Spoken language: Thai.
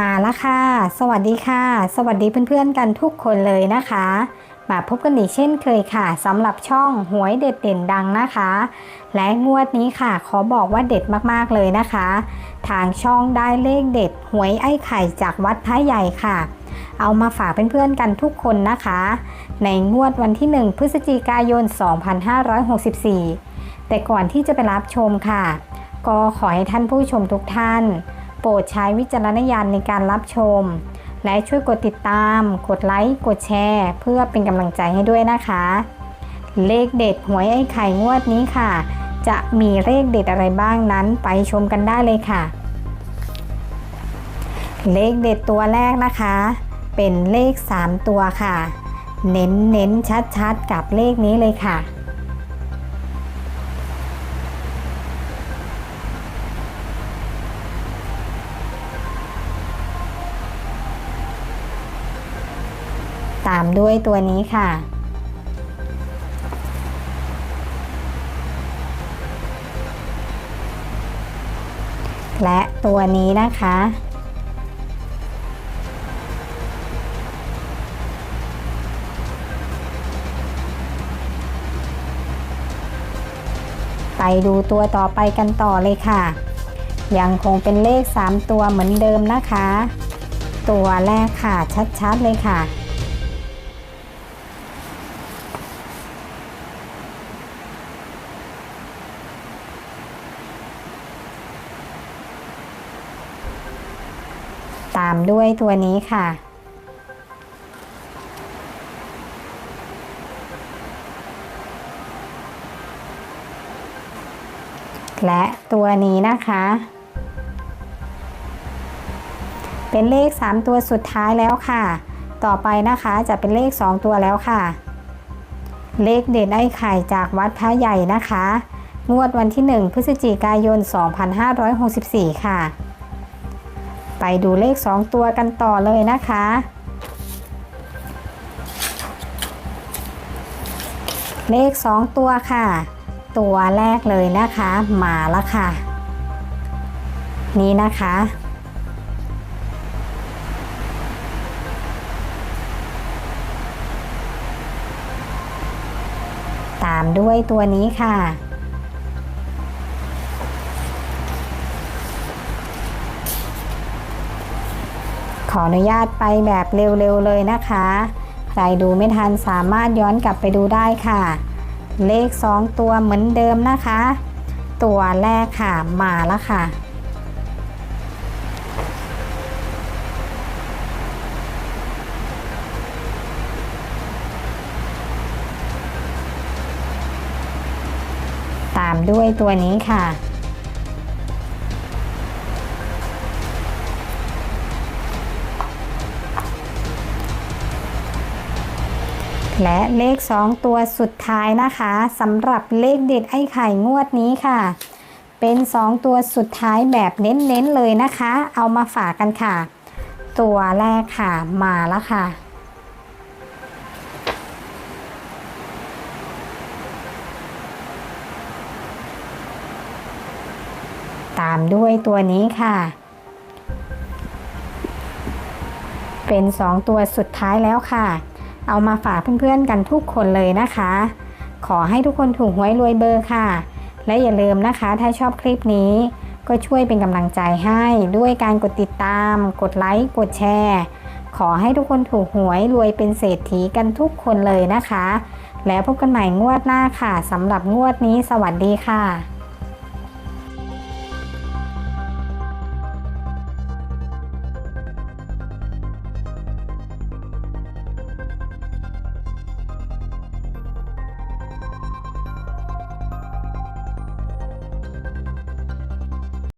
มาแล้วค่ะ สวัสดีค่ะ สวัสดีเพื่อนๆกันทุกคนเลยนะคะ มาพบกันอีกเช่นเคยค่ะสำหรับช่องหวยเด็ดเด่นดังนะคะ และงวดนี้ค่ะ ขอบอกว่าเด็ดมากๆเลยนะคะ ทางช่องได้เลขเด็ดหวยไอ้ไข่จากวัดพระใหญ่ค่ะ เอามาฝากเพื่อนๆกันทุกคนนะคะ ในงวดวันที่ 1 พฤศจิกายน 2564 แต่ก่อนที่จะไปรับชมค่ะ ก็ขอให้ท่านผู้ชมทุกท่าน โปรดใช้วิจารณญาณในการรับชม และช่วยกดติดตาม กดไลค์ กดแชร์ เพื่อเป็นกำลังใจให้ด้วยนะคะ เลขเด็ดหวยไอ้ไข่งวดนี้ค่ะ จะมีเลขเด็ดอะไรบ้างนั้นไปชมกันได้เลยค่ะ เลขเด็ดตัวแรกนะคะ เป็นเลข 3 ตัวค่ะ เน้นเน้นชัดชัดๆกับเลขนี้เลยค่ะ ตามด้วยตัวนี้ค่ะ และตัวนี้นะคะ ไปดูตัวต่อไปกันต่อเลยค่ะ ยังคงเป็นเลข 3 ตัวเหมือนเดิมนะคะ ตัวแรกค่ะชัดๆเลยค่ะามด้วยตัวนี้ค่ะ และตัวนี้นะคะ เป็นเลข 3 ตัวสุดท้ายแล้วค่ะ ต่อไปนะคะจะเป็นเลข 2 ตัวแล้วค่ะ เลขเด่นไอ้ไข่จากวัดพระใหญ่นะคะ งวดวันที่ 1 พฤศจิกายน 2564 ค่ะ ไปดูเลข 2 ตัวกันต่อเลยนะคะ เลข 2 ตัวค่ะ ตัวแรกเลยนะคะมาล้วค่ะ นี่นะคะ ตามด้วยตัวนี้ค่ะ ขออนุญาตไปแบบเร็วๆเลยนะคะ ใครดูไม่ทันสามารถย้อนกลับไปดูได้ค่ะ เลข 2 ตัวเหมือนเดิมนะคะ ตัวแรกค่ะมาแล้วค่ะ ตามด้วยตัวนี้ค่ะ และเลข 2 ตัวสุดท้ายนะคะสำหรับเลขเด็ดไอ้ไข่งวดนี้ค่ะ เป็น 2 ตัวสุดท้ายแบบเน้นๆเลยนะคะ เอามาฝากกันค่ะ ตัวแรกค่ะมาแล้วค่ะ ตามด้วยตัวนี้ค่ะ เป็น 2 ตัวสุดท้ายแล้วค่ะ เอามาฝากเพื่อนๆกันทุกคนเลยนะคะ ขอให้ทุกคนถูกหวยรวยเบอร์ค่ะ และอย่าลืมนะคะ ถ้าชอบคลิปนี้ ก็ช่วยเป็นกำลังใจให้ด้วยการกดติดตาม กดไลค์ กดแชร์ ขอให้ทุกคนถูกหวยรวยเป็นเศรษฐีกันทุกคนเลยนะคะ แล้วพบกันใหม่งวดหน้าค่ะสำหรับงวดนี้สวัสดีค่ะ